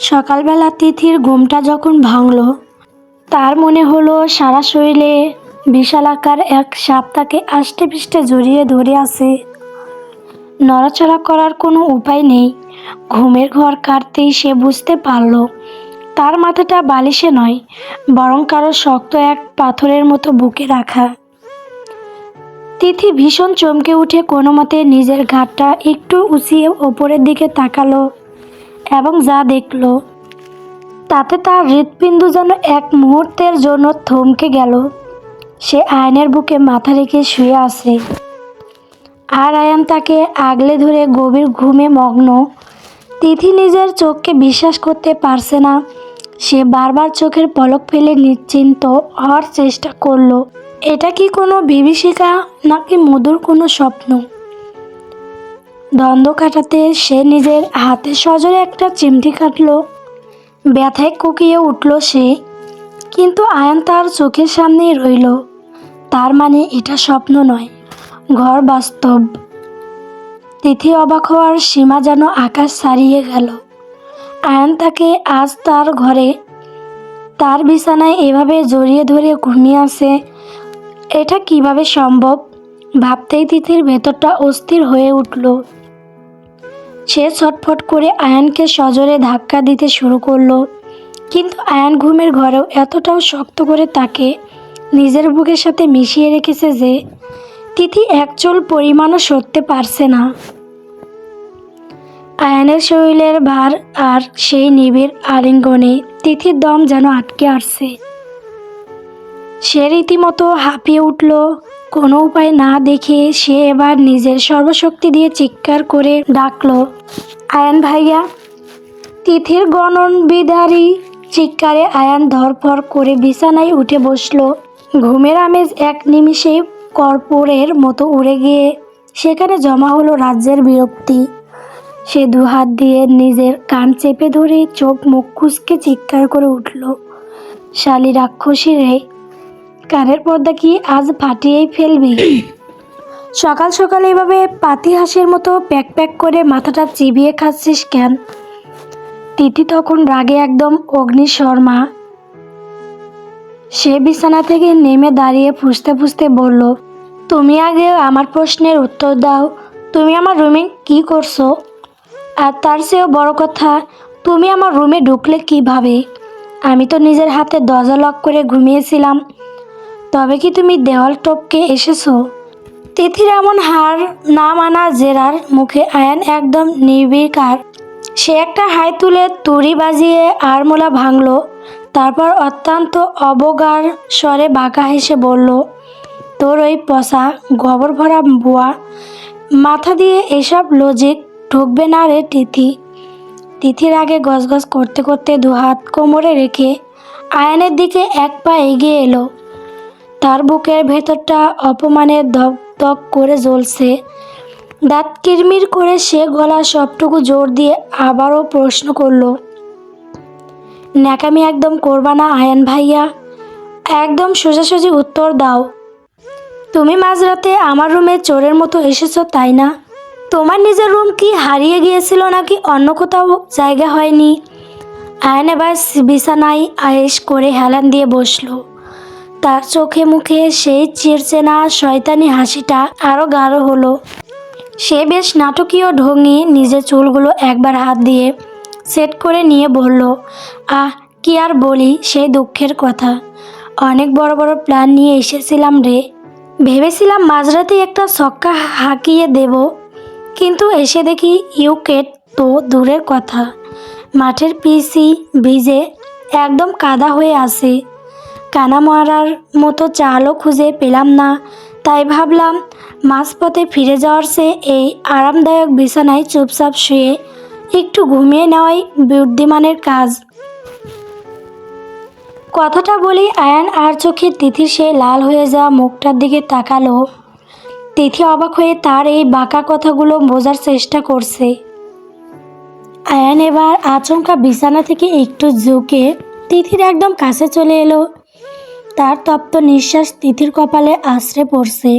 সকালবেলা তিথির ঘুমটা যখন ভাঙল, তার মনে হলো সারা শরীরে বিশালাকার এক সাপ তাকে আষ্টে পিষ্টে জড়িয়ে ধরে আছে। নড়াচড়া করার কোনো উপায় নেই। ঘুমের ঘর কাটতেই সে বুঝতে পারল, তার মাথাটা বালিশে নয়, বরং কারও শক্ত এক পাথরের মতো বুকে রাখা। তিথি ভীষণ চমকে উঠে কোনো মতে নিজের ঘাটটা একটু উঁচিয়ে ওপরের দিকে তাকালো। এবং যা দেখল, তাতে তার হৃৎপিণ্ড যেন এক মুহূর্তের জন্য থমকে গেল। সে আয়নের বুকে মাথা রেখে শুয়ে আছে। আর আয়ান তাকে আগলে ধরে গভীর ঘুমে মগ্ন। তিথি নিজের চোখকে বিশ্বাস করতে পারছে না। সে বারবার চোখের পলক ফেলে নিশ্চিন্ত হওয়ার চেষ্টা করল। এটা কি কোনো বিভীষিকা নাকি মধুর কোনো স্বপ্ন? দ্বন্দ্ব কাটাতে সে নিজের হাতে সজোরে একটা চিমটি কাটল। ব্যথায় কুকিয়ে উঠল সে। কিন্তু আয়ান তার চোখের সামনেই রইল। তার মানে এটা স্বপ্ন নয়, ঘর বাস্তব। তিথি অবাক হওয়ার সীমা যেন আকাশ ছাড়িয়ে গেল। আয়ান তাকে আজ তার ঘরে, তার বিছানায় এভাবে জড়িয়ে ধরে ঘুমিয়ে আছে। এটা কীভাবে সম্ভব? ভাবতেই তিথির ভেতরটা অস্থির হয়ে উঠল। সে ছটফট করে আয়ানকে সজোরে ধাক্কা দিতে শুরু করল। কিন্তু আয়ান ঘুমের ঘরেও এতটাও শক্ত করে তাকে নিজের বুকের সাথে মিশিয়ে রেখেছে যে তিথি একচল পরিমাণও সরতে পারছে না। আয়ানের শরীরের ভার আর সেই নিবিড় আলিঙ্গনে তিথির দম যেন আটকে আসছে। সে রীতিমতো হাঁপিয়ে উঠল। কোনো উপায় না দেখে সে এবার নিজের সর্বশক্তি দিয়ে চিৎকার করে ডাকলো, আয়ান ভাইয়া, তিথির গণন বিদারি। চিৎকারে আয়ান ধরফর করে বিছানায় উঠে বসল। ঘুমের আমেজ এক নিমিষে কর্পূরের মতো উড়ে গিয়ে সেখানে জমা হলো রাজ্যের বিরক্তি। সে দুহাত দিয়ে নিজের কান চেপে ধরে চোখ মুখ কুচকে চিৎকার করে উঠল, শালি রাক্ষসী রে কানের পর্দা কি আজ ফাটিয়েই ফেলবি? সকাল সকাল এভাবে পাতি হাসির মতো প্যাক প্যাক করে মাথাটা চিবিয়ে খাচ্ছিস কেন? তিথি তখন রাগে একদম অগ্নিশর্মা। সে বিছানা থেকে নেমে দাঁড়িয়ে ফুসতে ফুসতে বলল, তুমি আগে আমার প্রশ্নের উত্তর দাও। তুমি আমার রুমে কি করছ? আর তার চেয়েও বড় কথা, তুমি আমার রুমে ঢুকলে কীভাবে? আমি তো নিজের হাতে দরজা লক করে ঘুমিয়েছিলাম। তবে কি তুমি দেওয়াল টপকে এসেছ? তিথির এমন হার না মানা জেরার মুখে আয়ান একদম নির্বিকার। সে একটা হাই তুলে তুড়ি বাজিয়ে আড়মোলা ভাঙল, তারপর অত্যন্ত অবগার স্বরে বাঁকা হেসে বলল, তোর ওই পচা গোবর ভরা বুয়া, মাথা দিয়ে এসব লজিক ঢুকবে না রে তিথি। তিথির আগে গজগজ করতে করতে দুহাত কোমরে রেখে আয়নের দিকে এক পা এগিয়ে এলো। তার বুকের ভেতরটা অপমানের ধক করে জ্বলছে। দাঁত কিরমির করে সে গলা সবটুকু জোর দিয়ে আবারও প্রশ্ন করল, ন্যাকামি একদম করবা না আয়ান ভাইয়া। একদম সোজাসুজি উত্তর দাও। তুমি মাঝরাতে আমার রুমে চোরের মতো এসেছ, তাই না? তোমার নিজের রুম কি হারিয়ে গিয়েছিল নাকি অন্য কোথাও জায়গা হয়নি? আয়ন এবার বিছানায় আয়েস করে হেলান দিয়ে বসল। তার চোখে মুখে সেই চিরচেনা শয়তানি হাসিটা আরও গাঢ় হলো। সে বেশ নাটকীয় ঢঙে নিজের চুলগুলো একবার হাত দিয়ে সেট করে নিয়ে বলল, আহ, কি আর বলি সেই দুঃখের কথা। অনেক বড় বড় প্ল্যান নিয়ে এসেছিলাম রে। ভেবেছিলাম মাঝরাতে একটা ছক্কা হাঁকিয়ে দেব, কিন্তু এসে দেখি ইউকেট তো দূরের কথা। মাঠের পিসি ভিজে একদম কাদা হয়ে আছে। কানা মারার মতো চালও খুঁজে পেলাম না। তাই ভাবলাম, মাঝপথে ফিরে যাওয়ার চেয়ে এই আরামদায়ক বিছানায় চুপচাপ শুয়ে একটু ঘুমিয়ে নেওয়াই বুদ্ধিমানের কাজ। কথাটা বলি আয়ান আর চোখে তিথির সে লাল হয়ে যাওয়া মুখটার দিকে তাকালো। তিথি অবাক হয়ে তার এই বাঁকা কথাগুলো বোঝার চেষ্টা করছে। আয়ান এবার আচমকা বিছানা থেকে একটু ঝুঁকে তিথির একদম কাছে চলে এলো। তার তপ্ত নিঃশ্বাস তিথির কপালে আশ্রে পড়ছে।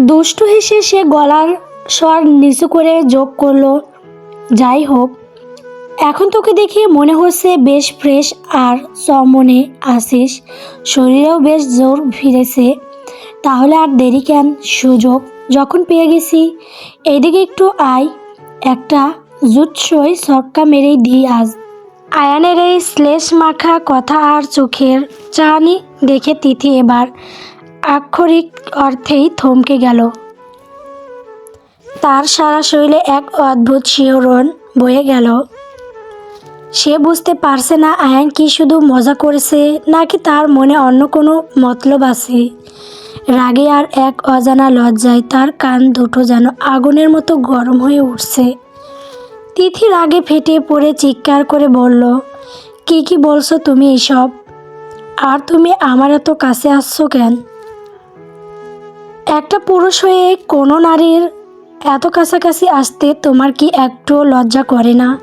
দুষ্টু হেসে সে গলার স্বর নিচু করে যোগ করল। যাই হোক, এখন তোকে দেখে মনে হচ্ছে বেশ ফ্রেশ আর সমনে আসিস শরীরেও বেশ জোর ফিরেছে তাহলে আর দেরি কেন? সুযোগ যখন পেয়ে গেছি। এদিকে একটু আয়, একটা জুৎসই সক্কা মেরেই দিই আজ। আয়ানের এই শ্লেষ মাখা কথা আর চোখের চানি দেখে তিথি এবার আক্ষরিক অর্থেই থমকে গেল। তার সারা শরীরে এক অদ্ভুত শিহরণ বয়ে গেল। সে বুঝতে পারছে না আয়ান কি শুধু মজা করেছে নাকি তার মনে অন্য কোনো মতলব আছে। রাগে আর এক অজানা লজ্জায় তার কান দুটো যেন আগুনের মতো গরম হয়ে উঠছে। তিথি আগে ফেটে পড়ে চিৎকার করে বলল, কি কি বলছো তুমি এসব? আর তুমি আমার এত কাছে আসছো কেন? একটা পুরুষ হয়ে কোনো নারীর এত কাছাকাছি আসতে তোমার কি একটু লজ্জা করে না?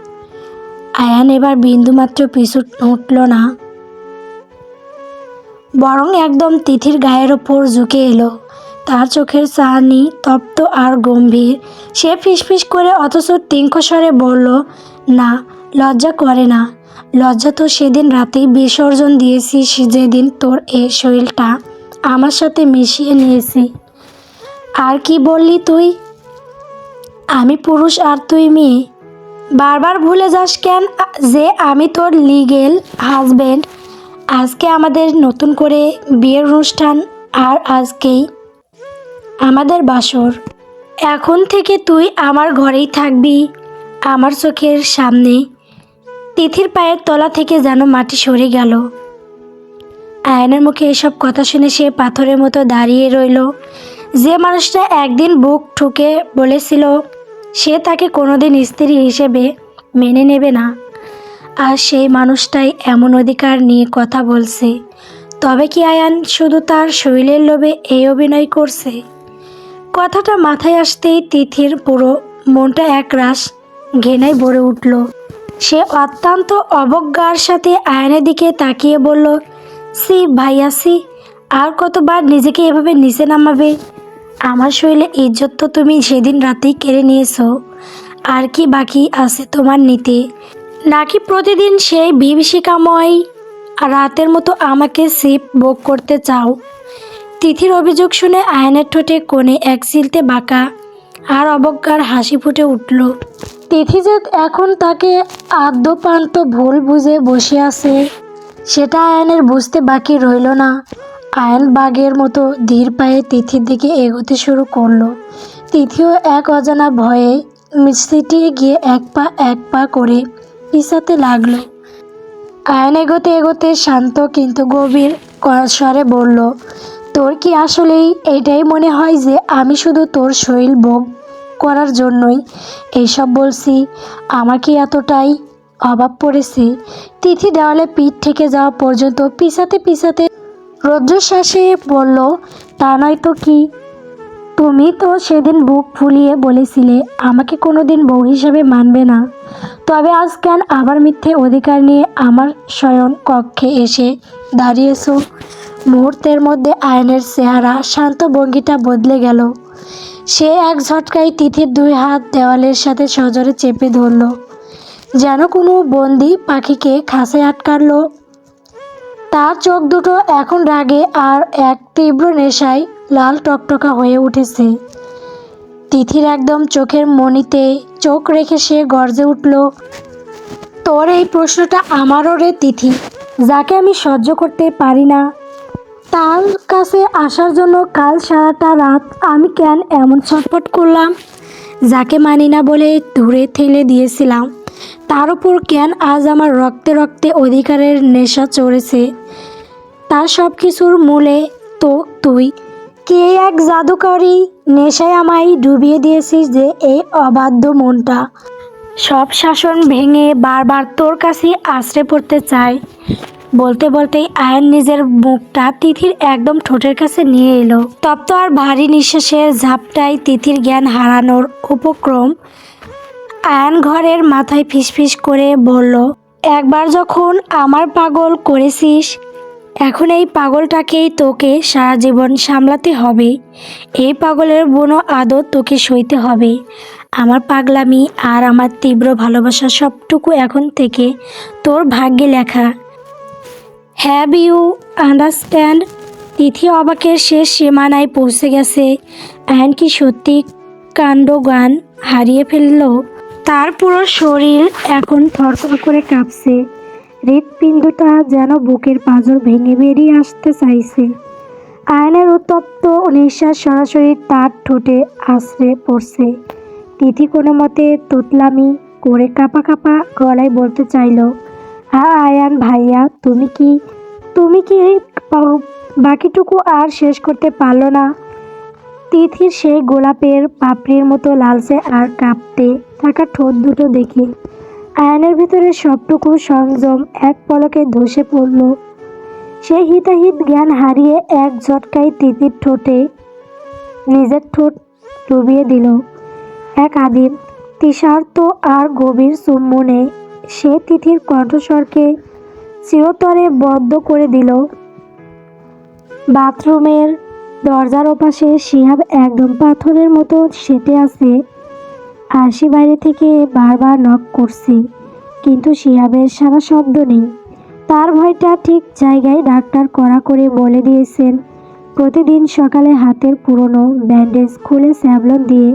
আয়ান এবার বিন্দুমাত্র পিছু উঠল না। বরং একদম তিথির গায়ের ওপর ঝুঁকে এলো। তার চোখের চাহানি তপ্ত আর গম্ভীর। সে ফিসফিস করে অথচ টিঙ্কস্বরে বলল, না, লজ্জা করে না। লজ্জা তো সেদিন রাতেই বিসর্জন দিয়েছিস যেদিন তোর এই শরীরটা আমার সাথে মিশিয়ে নিয়েছি। আর কি বললি তুই? আমি পুরুষ আর তুই মেয়ে। বারবার ভুলে যাস কেন যে আমি তোর লিগেল হাজবেন্ড আজকে আমাদের নতুন করে বিয়ের অনুষ্ঠান আর আজকেই আমাদের বাসর। এখন থেকে তুই আমার ঘরেই থাকবি, আমার চোখের সামনে। তিথির পায়ের তলা থেকে যেন মাটি সরে গেল। আয়নের মুখে এসব কথা শুনে সে পাথরের মতো দাঁড়িয়ে রইল। যে মানুষটা একদিন বুক ঠুকে বলেছিল, সে তাকে কোনোদিন স্ত্রী হিসেবে মেনে নেবে না। আর সেই মানুষটাই এমন অধিকার নিয়ে কথা বলছে। তবে কি আয়ান শুধু তার শরীরের লোভে এই অভিনয় করছে? কথাটা মাথায় আসতেই তিথির পুরো মনটা একরাশ ঘেনায় ভরে উঠল। সে অত্যন্ত অবজ্ঞার সাথে আয়নের দিকে তাকিয়ে বলল সি ভাইয়া সি আর কতবার নিজেকে এভাবে নিচে নামাবে? আমার শরীরে ইজ্জত তো তুমি সেদিন রাতেই কেড়ে নিয়েছো। আর কি বাকি আছে তোমার নিতে? নাকি প্রতিদিন সেই বিভীষিকাময় রাতের মতো আমাকে সিপ ভোগ করতে চাও? তিথির অভিযোগ শুনে আয়নের ঠোঁটে কোণে এক সিলতে বাঁকা আর অবজ্ঞার হাসি ফুটে উঠল। তিথি যে এখন তাকে আদ্যপান্ত ভুল বুঝে বসে আছে, সেটা আয়নের বুঝতে বাকি রইল না। আয়ন বাঘের মতো ধীর পায়ে তিথির দিকে এগোতে শুরু করল। তিথিও এক অজানা ভয়ে মিষ্টিটিয়ে গিয়ে এক পা এক পা করে পিছাতে লাগল। আয়ন এগোতে এগোতে শান্ত কিন্তু গভীর স্বরে বলল তোর কি আসলেই এটাই মনে হয় যে আমি শুধু তোর শরীর ভোগ করার জন্যই এইসব বলছি? আমার কি এতটাই অভাব পড়েছে? তিথি দেওয়ালে পিঠ থেকে যাওয়া পর্যন্ত পিছাতে পিছাতে রৌদ্রশ্বাসে বলল, তা নয় তো কি? তুমি তো সেদিন বুক ফুলিয়ে বলেছিলে, আমাকে কোনো দিন বউ হিসাবে মানবে না। তবে আজ কেন আবার মিথ্যে অধিকার নিয়ে আমার শয়ন কক্ষে এসে দাঁড়িয়েছো? মুহূর্তের মধ্যে আয়নের চেহারা শান্ত ভঙ্গিটা বদলে গেল। সে এক ঝটকায় তিথির দুই হাত দেওয়ালের সাথে সজরে চেপে ধরল। যেন কোনো বন্দি পাখিকে খাঁচায় আটকারল তার চোখ দুটো এখন রাগে আর এক তীব্র নেশায় লাল টকটকা হয়ে উঠেছে। তিথির একদম চোখের মনিতে চোখ রেখে সে গর্জে উঠল, তোর এই প্রশ্নটা আমারও রে তিথি, যাকে আমি সহ্য করতে পারি না। তার কাছে আসার জন্য কাল সারাটা রাত আমি কেন এমন ছটফট করলাম? যাকে মানি না বলে দূরে ঠেলে দিয়েছিলাম। তার উপর কেন আজ আমার রক্তে রক্তে অধিকারের নেশা চড়েছে? তার সব কিছুর মূলে তো তুই। কে এক জাদুকরী নেশায় আমায় ডুবিয়ে দিয়েছিস যে এই অবাধ্য মনটা? সব শাসন ভেঙে বারবার তোর কাছে আশ্রে পড়তে চায় বলতে বলতেই আয়ন নিজের মুখটা তিথির একদম ঠোঁটের কাছে নিয়ে এলো। তপ্ত আর ভারী নিঃশ্বাসের ঝাপটায় তিথির জ্ঞান হারানোর উপক্রম আয়ন ঘরের মাথায় ফিসফিস করে বলল, একবার যখন আমার পাগল করেছিস, এখন এই পাগলটাকেই তোকে সারা জীবন সামলাতে হবে। এই পাগলের বুনো আদর তোকে সইতে হবে। আমার পাগলামি আর আমার তীব্র ভালোবাসা সবটুকু এখন থেকে তোর ভাগ্যে লেখা। Have you understand? তিথি অবাকের শেষ সীমানায় পৌঁছে গেছে। অ্যান কি সত্যি কাণ্ডগান হারিয়ে ফেলল? তার পুরো শরীর এখন থরথর করে কাঁপছে। হৃৎপিণ্ডটা যেন বুকের পাঁজর ভেঙে বেরিয়ে আসতে চাইছে। আয়নের উত্তপ্ত নিঃশ্বাস সরাসরি তার ঠোঁটে আশ্রে পড়ছে। তিথি কোনো মতে তোতলামি করে কাপা কাপা গলায় বলতে চাইল হ্যাঁ আয়ান ভাইয়া, তুমি কি তুমি কি বাকিটুকু আর শেষ করতে পারল না? তিথির সেই গোলাপের পাপড়ির মতো লালচে আর কাঁপতে থাকা ঠোঁট দুটো দেখে। আয়নের ভিতরে সবটুকু সংযম এক পলকে ধসে পড়ল। সে হিতাহিত জ্ঞান হারিয়ে এক ঝটকায় তিতির ঠোঁটে নিজের ঠোঁট ডুবিয়ে দিল। এক আদিম তৃষার্ত আর গভীর চুম্বনে সে তিথির কণ্ঠস্বরকে চিরতরে বদ্ধ করে দিল। বাথরুমের দরজার ওপাশে শিহাব একদম পাথরের মতো সেটে আছে। আরশি বাইরে থেকে বারবার নক করছে, কিন্তু শিহাবের সারা শব্দ নেই। তার ভয়টা ঠিক জায়গায় ডাক্তার কড়া করে বলে দিয়েছেন, প্রতিদিন সকালে হাতের পুরনো ব্যান্ডেজ খুলে স্যাবলন দিয়ে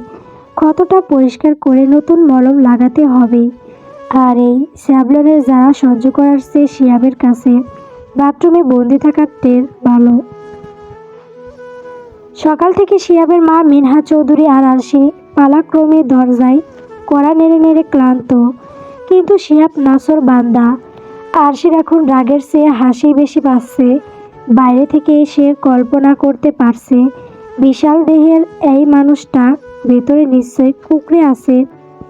ক্ষতটা পরিষ্কার করে নতুন মলম লাগাতে হবে। আর এই স্যাবলনের যারা সহ্য করার চেয়ে শিয়াবের কাছে বাথরুমে বন্দি থাকার টের ভালো। সকাল থেকে শিয়াবের মা মিনহা চৌধুরী আর আরশি পালাক্রমে দরজায় কড়া নেড়ে নেড়ে ক্লান্ত। কিন্তু শিয়াব নাসর বান্দা আরশির এখন রাগের চেয়ে হাসি বেশি পাচ্ছে। বাইরে থেকে সে কল্পনা করতে পারছে, বিশাল দেহের এই মানুষটা ভেতরে নিশ্চয়ই কুকড়ে আছে।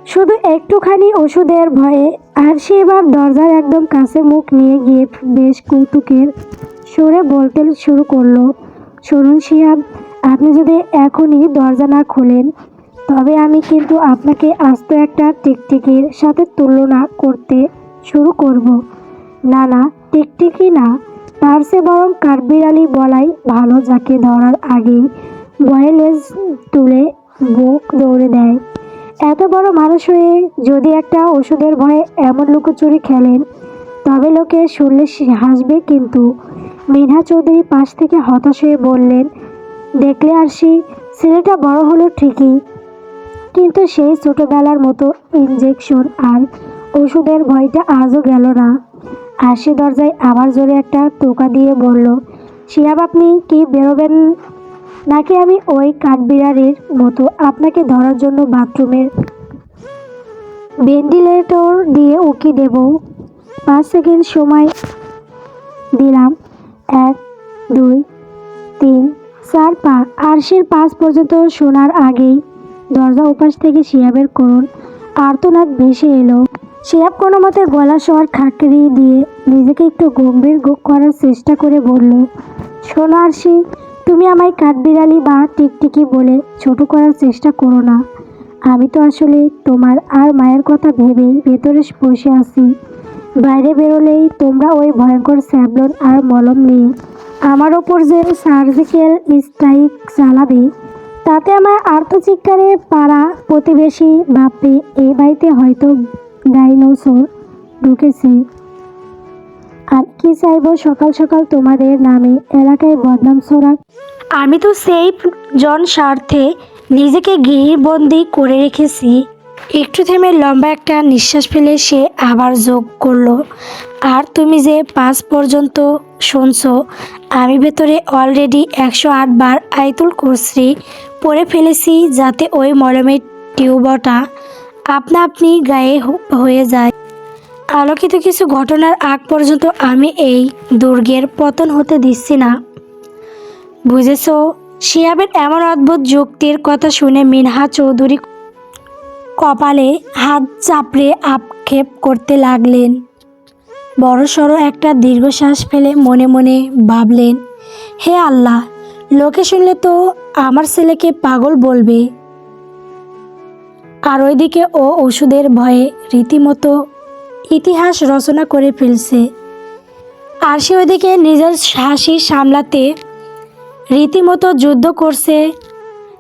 শুধু একটুখানি ওষুধের ভয়ে আর সে এবার দরজার একদম কাছে মুখ নিয়ে গিয়ে বেশ কৌতুকের সরে বলতে শুরু করল শুনুন শিয়াব আপনি যদি এখনই দরজা না খোলেন, তবে আমি কিন্তু আপনাকে আস্ত একটা টিকটিকির সাথে তুলনা করতে শুরু করব। না না, টিকটিকি না তার সে বরং কাঠবিড়ালি বলাই ভালো, যাকে ধরার আগেই বয়েলেজ তুলে বুক দৌড়ে দেয়। এত বড় মানুষ হয়ে যদি একটা ওষুধের ভয়ে এমন লুকোচুরি খেলেন, তবে লোকে শুনলে হাসবে কিন্তু। মিনহা চৌধুরী পাশ থেকে হতাশ হয়ে বললেন, দেখলে আরশি ছেলেটা বড় হলো ঠিকই, কিন্তু সেই ছোটবেলার মতো ইনজেকশন আর ওষুধের ভয়টা আজও গেল না। আরশি দরজায় আবার জোরে একটা টোকা দিয়ে বলল শিয়াব আপনি কি বেরোবেন নাকি আমি ওই কাঠবিড়ারির মতো আপনাকে ধরার জন্য বাথরুমের ভেন্টিলেটর দিয়ে উকি দেব। পাঁচ সেকেন্ড সময় দিলাম। এক, দুই, তিন, চার, পাঁচ। আরশের পাঁচ পর্যন্ত শোনার আগেই দরজা উপাস থেকে শিয়াবের করুন। আর্তনাদ ভেসে এলো। শিয়াব কোনো মতে গলা স্বর খাকড়ি দিয়ে নিজেকে একটু গম্ভীর করার চেষ্টা করে বলল, শোনো আরশি তুমি আমায় কাঠবিড়ালি বা টিকটিকি বলে ছোট করার চেষ্টা করো না। আমি তো আসলে তোমার আর মায়ের কথা ভেবেই ভেতরে বসে আছি। বাইরে বেরোলেই তোমরা ওই ভয়ঙ্কর স্যাবলন আর মলম নিয়ে আমার ওপর যে সার্জিক্যাল স্ট্রাইক চালাবে, তাতে আমার আর্থচিৎকারে পাড়া প্রতিবেশী ভাববে এই বাড়িতে হয়তো ডাইনোসর ঢুকেছে। আর কি চাইব সকাল সকাল তোমাদের নামে এলাকায় বদনাম ছড়াক আমি তো সেই জন স্বার্থে নিজেকে গৃহবন্দী করে রেখেছি। একটু থেমে লম্বা একটা নিঃশ্বাস ফেলে সে আবার যোগ করল। আর তুমি যে পাঁচ পর্যন্ত শুনছো, আমি ভেতরে অলরেডি একশো আট বার আইতুল কুরসি পরে ফেলেছি যাতে ওই মলমের টিউবটা আপনা আপনি গায়ে হয়ে যায়। আলোকিত কিছু ঘটনার আগ পর্যন্ত আমি এই দুর্গের পতন হতে দিচ্ছি না। বুঝেছ, শিয়াবের এমন অদ্ভুত যুক্তির কথা শুনে মিনহা চৌধুরী কপালে হাত চাপড়ে আক্ষেপ করতে লাগলেন। বড়সড় একটা দীর্ঘশ্বাস ফেলে মনে মনে ভাবলেন, হে আল্লাহ, লোকে শুনলে তো আমার ছেলেকে পাগল বলবে। আর ওইদিকে ও ওষুধের ভয়ে রীতিমতো ইতিহাস রচনা করে ফেলছে। আর সে ওইদিকে নিজের হাসি সামলাতে রীতিমতো যুদ্ধ করছে।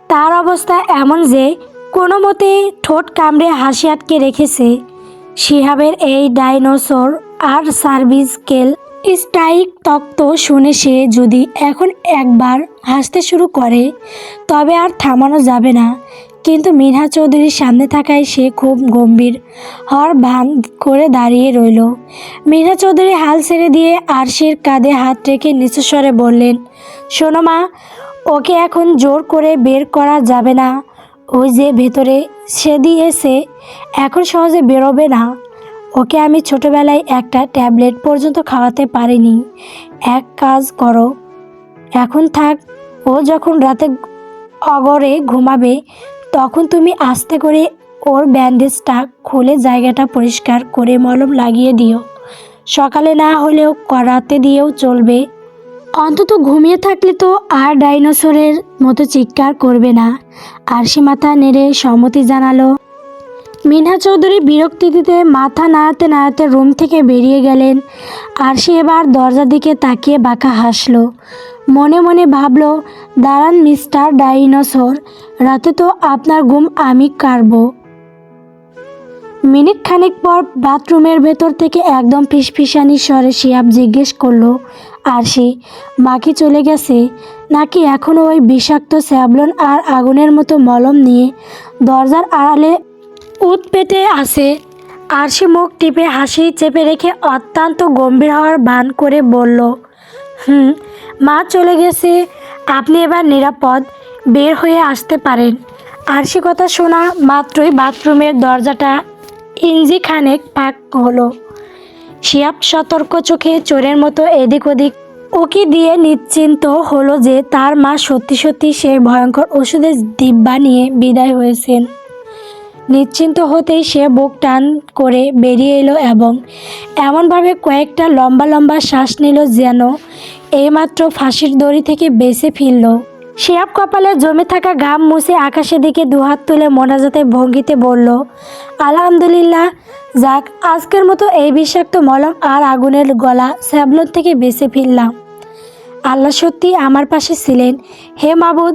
তার অবস্থা এমন যে কোনো মতে ঠোঁট কামড়ে হাসি আটকে রেখেছে। শিহাবের এই ডাইনোসর আর সার্ভিস স্কেল স্ট্রাইক তত্ত্ব শুনে সে যদি এখন একবার হাসতে শুরু করে, তবে আর থামানো যাবে না। কিন্তু মিনহা চৌধুরীর সামনে থাকায় সে খুব গম্ভীর হওয়ার ভান করে দাঁড়িয়ে রইল। মিনহা চৌধুরী হাল ছেড়ে দিয়ে আরশির কাঁধে হাত রেখে নিচস্বরে বললেন, শোনো মা, ওকে এখন জোর করে বের করা যাবে না। ওই যে ভেতরে, সে দিয়েছে এখন সহজে বেরোবে না। ওকে আমি ছোটবেলায় একটা ট্যাবলেট পর্যন্ত খাওয়াতে পারিনি। এক কাজ করো। এখন থাক, ও যখন রাতে অগরে ঘুমাবে তখন তুমি আস্তে করে ওর ব্যান্ডেজটা খুলে জায়গাটা পরিষ্কার করে মলম লাগিয়ে দিও। সকালে না হলেও করাতে দিয়েও চলবে। অন্তত ঘুমিয়ে থাকলে তো আর ডাইনোসরের মতো চিৎকার করবে না। আরশি মাথা নেড়ে সম্মতি জানালো। মিনহা চৌধুরী বিরক্তিতে মাথা নাড়াতে নাড়াতে রুম থেকে বেরিয়ে গেলেন। আর সে এবার দরজার দিকে তাকিয়ে বাঁকা হাসলো। মনে মনে ভাবলো, দাঁড়ান মিস্টার ডাইনোসর, রাতে তো আপনার ঘুম আমি কারবো মিনিট খানিক পর বাথরুমের ভেতর থেকে একদম ফিসফিসানি স্বরে শিয়াব জিজ্ঞেস করল আর সে মাকে চলে গেছে? নাকি এখনও ওই বিষাক্ত স্যাবলন আর আগুনের মতো মলম নিয়ে দরজার আড়ালে উত পেতে আসে আর সে মুখ টিপে হাসি চেপে রেখে অত্যন্ত গম্ভীর হওয়ার ভান করে বলল, হুম মা চলে গেছে। আপনি এবার নিরাপদ, বের হয়ে আসতে পারেন। আর সে কথা শোনা মাত্রই বাথরুমের দরজাটা ইঞ্জি খানেক পাক হলো। শিয়াব সতর্ক চোখে চোরের মতো এদিক ওদিক ওকে দিয়ে নিশ্চিন্ত হলো যে তার মা সত্যি সত্যি সেই ভয়ঙ্কর ওষুধের ডিব্বা নিয়ে বিদায় হয়েছেন। নিশ্চিন্ত হতেই সে বুক টান করে বেরিয়ে এলো এবং এমনভাবে কয়েকটা লম্বা লম্বা শ্বাস নিল যেন এইমাত্র ফাঁসির দড়ি থেকে বেঁচে ফিরল। শিয়াব কপালে জমে থাকা ঘাম মুছে আকাশের দিকে দুহাত তুলে মোনাজাতে ভঙ্গিতে বলল, আলহামদুলিল্লাহ, যাক, আজকের মতো এই বিষাক্ত মলম আর আগুনের গলা স্যাবলন থেকে বেঁচে ফিরলাম। আল্লাহ সত্যি আমার পাশে ছিলেন। হে মাবুদ,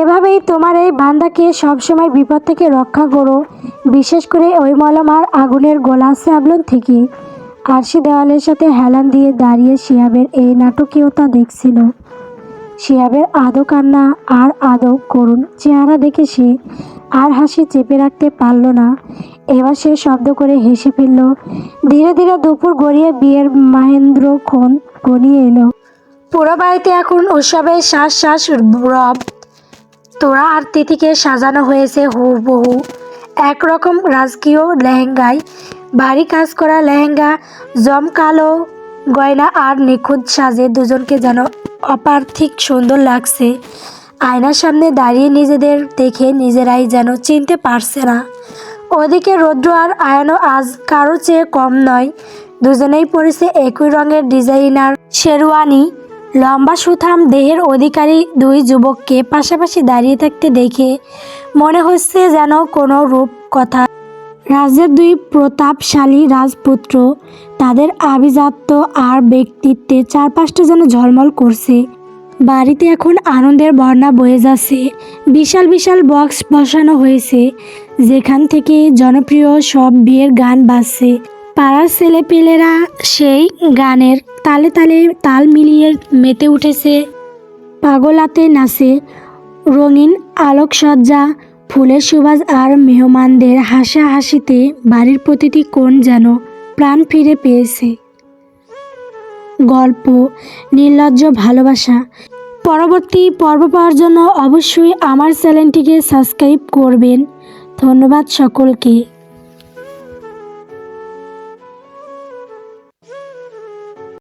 এভাবেই তোমার এই বান্দাকে সবসময় বিপদ থেকে রক্ষা করো, বিশেষ করে ওই মলম আর আগুনের গোলা স্যাবলন থেকে। আরশি দেওয়ালের সাথে হেলান দিয়ে দাঁড়িয়ে শিয়াবের এই নাটকীয়তা দেখছিল। শিয়াবের আদো কান্না আর আদো করুণ চেহারা দেখে সে আর হাসি চেপে রাখতে পারল না। এবার সে শব্দ করে হেসে ফেলল, ধীরে ধীরে দুপুর গড়িয়ে বিয়ের মাহেন্দ্রক্ষণ গনিয়ে এলো। পুরো বাড়িতে এখন উৎসবের শ্বাস শ্বাস রব। তোরা আর তিথিকে সাজানো হয়েছে হু হুবহু। একরকম রাজকীয় লেহেঙ্গায়, ভারী কাজ করা লেহেঙ্গা জমকালো গয়না আর নিখুঁত সাজে দুজনকে যেন অপার্থিক সুন্দর লাগছে। আয়নার সামনে দাঁড়িয়ে নিজেদের দেখে নিজেরাই যেন চিনতে পারছে না। ওদিকে রৌদ্র আর আয়নও আজ কারও চেয়ে কম নয়। দুজনেই পরেছে একই রঙের ডিজাইনার শেরওয়ানি। লম্বা সুথাম দেহের অধিকারী দুই যুবককে পাশাপাশি দাঁড়িয়ে থাকতে দেখে মনে হচ্ছে যেন কোনো রূপ কথা রাজ্যের দুই প্রতাপশালী রাজপুত্র, তাদের আভিজাত্য আর ব্যক্তিত্বে চারপাশটা যেন ঝলমল করছে। বাড়িতে এখন আনন্দের বর্ণা বয়ে যাচ্ছে। বিশাল বিশাল বক্স বসানো হয়েছে, যেখান থেকে জনপ্রিয় সব বিয়ের গান বাজছে। পাড়ার ছেলেপেলেরা সেই গানের তালে তালে তাল মিলিয়ে মেতে উঠেছে। পাগলাতে নাচে রঙিন আলোকসজ্জা, ফুলের সুবাস আর মেহমানদের হাসাহাসিতে বাড়ির প্রতিটি কোণ যেন প্রাণ ফিরে পেয়েছে। গল্প, নির্লজ্জ ভালোবাসা। পরবর্তী পর্ব পাওয়ার জন্য অবশ্যই আমার চ্যানেলটিকে সাবস্ক্রাইব করবেন। ধন্যবাদ সকলকে।